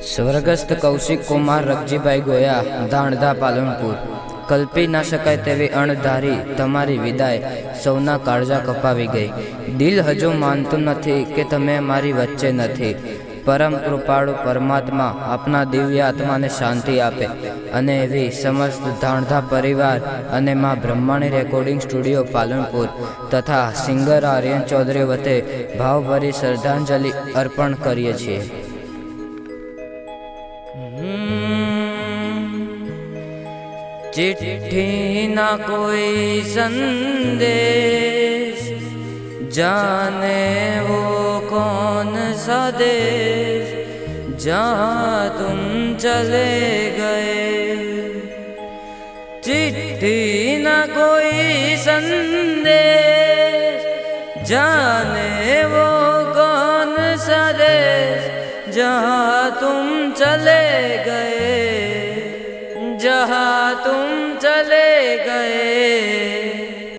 સ્વર્ગસ્થ કૌશિક કુમાર રગજીભાઈ ગોયા, ધાણધા પાલનપુર. કલ્પી ના શકાય તેવી અણધારી તમારી વિદાય સૌના કાળજા કપાવી ગઈ. દિલ હજુ માનતું નથી કે તમે મારી વચ્ચે નથી. પરમ કૃપાળુ પરમાત્મા આપના દિવ્ય આત્માને શાંતિ આપે. અને એવી સમસ્ત ધાણધા પરિવાર અને મા બ્રહ્માણી રેકોર્ડિંગ સ્ટુડિયો પાલનપુર તથા સિંગર આર્યન ચૌધરી વતે ભાવભરી શ્રદ્ધાંજલિ અર્પણ કરીએ છીએ. ચિઠ્ઠી ના કોઈ સંદેશ જાને વો કોન સદેશ જહાં તુમ ચલે ગયે? ચિઠ્ઠી ના કોઈ સંદેશ જાને વો કોન સદેશ જહાં चले गए जहाँ तुम चले गए